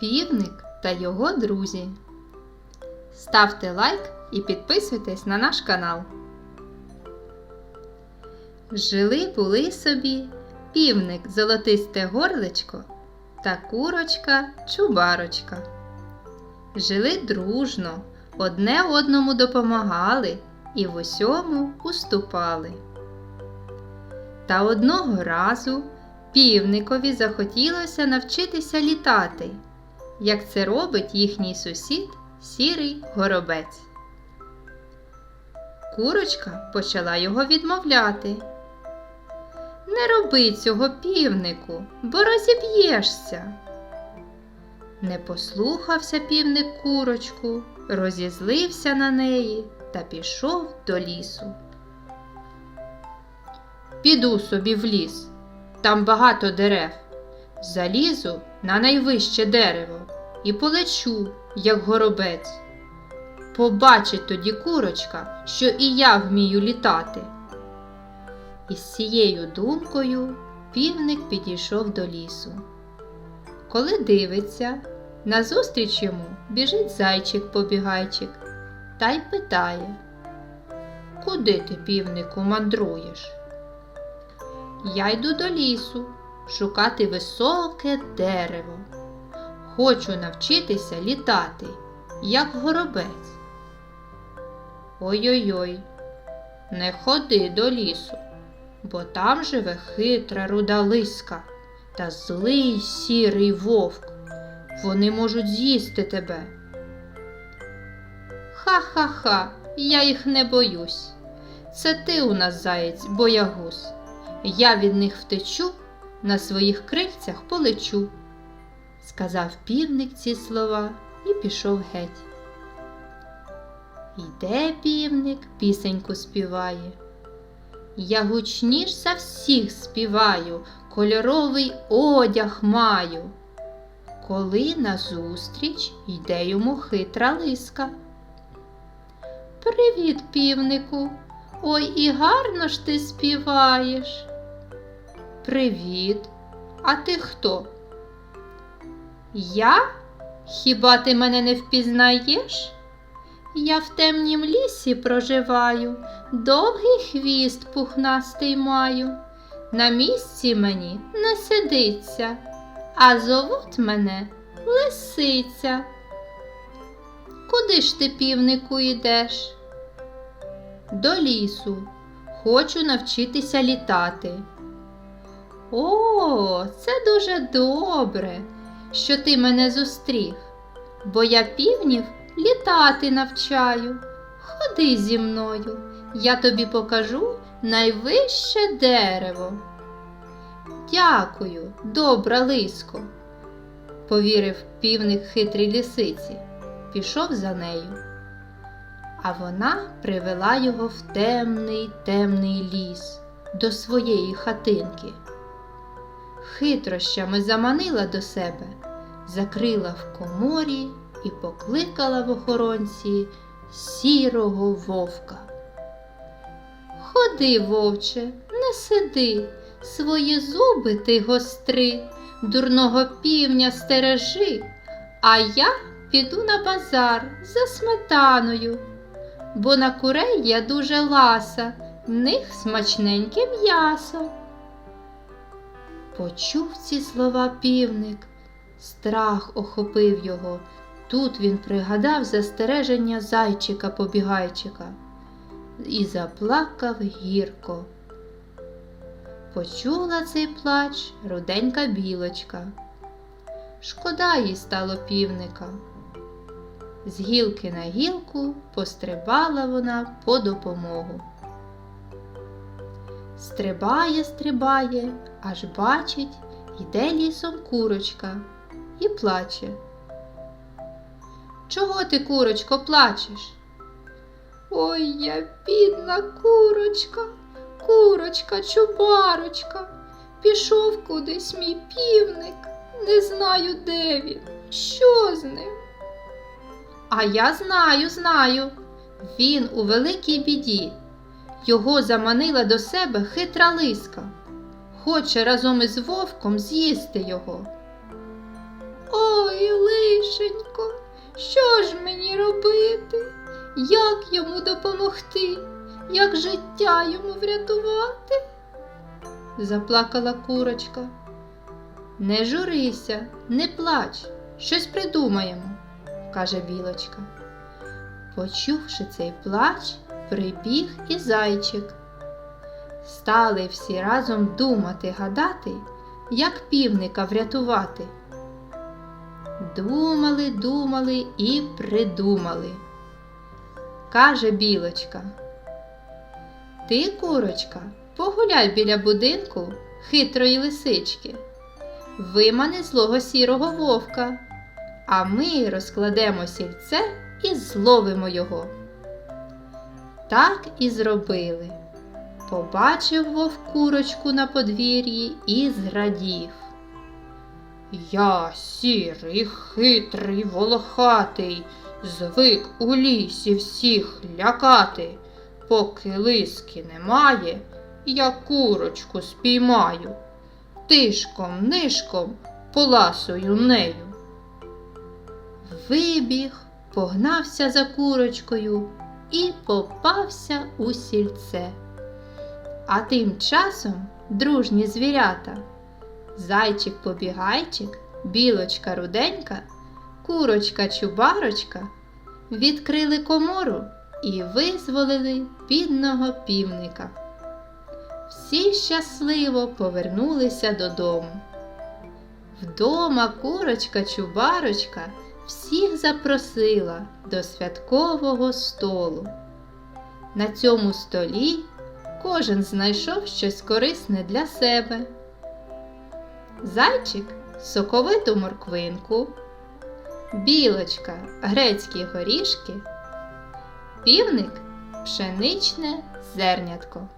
Півник та його друзі. Ставте лайк і підписуйтесь на наш канал. Жили були собі півник золотисте горличко та курочка чубарочка. Жили дружно, одне одному допомагали і в усьому уступали. Та одного разу півникові захотілося навчитися літати, як це робить їхній сусід сірий горобець. Курочка почала його відмовляти. Не роби цього півнику, бо розіб'єшся. Не послухався півник курочку, розізлився на неї та пішов до лісу. Піду собі в ліс, там багато дерев. Залізу на найвище дерево і полечу, як горобець. Побачить тоді курочка, що і я вмію літати. І з цією думкою півник підійшов до лісу. Коли дивиться, назустріч йому біжить зайчик-побігайчик та й питає Куди ти, півнику, мандруєш? Я йду до лісу шукати високе дерево. Хочу навчитися літати, як горобець. Ой-ой-ой, не ходи до лісу, бо там живе хитра руда лиска та злий сірий вовк. Вони можуть з'їсти тебе. Ха-ха-ха, я їх не боюсь. Це ти у нас заєць, боягуз. Я від них втечу, на своїх крильцях полечу, сказав півник ці слова і пішов геть. Йде півник, пісеньку співає. Я гучніш за всіх співаю, кольоровий одяг маю. Коли назустріч йде йому хитра лиска. Привіт, півнику! Ой, і гарно ж ти співаєш. Привіт, а ти хто? Я? Хіба ти мене не впізнаєш? Я в темнім лісі проживаю, довгий хвіст пухнастий маю. На місці мені не сидиться, а зовуть мене лисиця. Куди ж ти, півнику, йдеш? До лісу. Хочу навчитися літати. О, це дуже добре, що ти мене зустрів, бо я півнів літати навчаю. Ходи зі мною, я тобі покажу найвище дерево. Дякую, добра лиско, повірив півник хитрій лисиці, пішов за нею. А вона привела його в темний темний ліс до своєї хатинки. Хитрощами заманила до себе, закрила в коморі і покликала в охоронці сірого вовка. Ходи, вовче, не сиди, свої зуби ти гостри, дурного півня стережи, а я піду на базар за сметаною, бо на курей я дуже ласа, в них смачненьке м'ясо. Почув ці слова півник, страх охопив його. Тут він пригадав застереження зайчика побігайчика і заплакав гірко. Почула цей плач руденька білочка. Шкода їй стало півника. З гілки на гілку пострибала вона по допомогу. Стрибає, стрибає, аж бачить, йде лісом курочка і плаче. Чого ти, курочко, плачеш? Ой, я бідна курочка, курочка, чубарочка. Пішов кудись мій півник, не знаю, де він, що з ним. А я знаю, знаю. Він у великій біді. Його заманила до себе хитра лиска. Хоче разом із вовком з'їсти його. Ой, Що ж мені робити? Як йому допомогти? Як життя йому врятувати? Заплакала курочка. Не журися, не плач, щось придумаємо, каже білочка. Почувши цей плач, прибіг і зайчик. Стали всі разом думати, гадати, як півника врятувати. Думали, думали і придумали. Каже білочка. Ти, курочка, погуляй біля будинку хитрої лисички, вимани злого сірого вовка, а ми розкладемо сільце і зловимо його. Так і зробили. Побачив вовк курочку на подвір'ї і зрадів. Я сірий, хитрий, волохатий, звик у лісі всіх лякати. Поки лиски немає, я курочку спіймаю. Тишком, нишком поласую нею. Вибіг, погнався за курочкою і попався у сільце. А тим часом дружні звірята зайчик побігайчик, білочка руденька, курочка чубарочка відкрили комору і визволили бідного півника. Всі щасливо повернулися додому. Вдома курочка чубарочка всіх запросила до святкового столу. На цьому столі кожен знайшов щось корисне для себе. Зайчик соковиту морквинку, білочка грецькі горішки, півник пшеничне зернятко.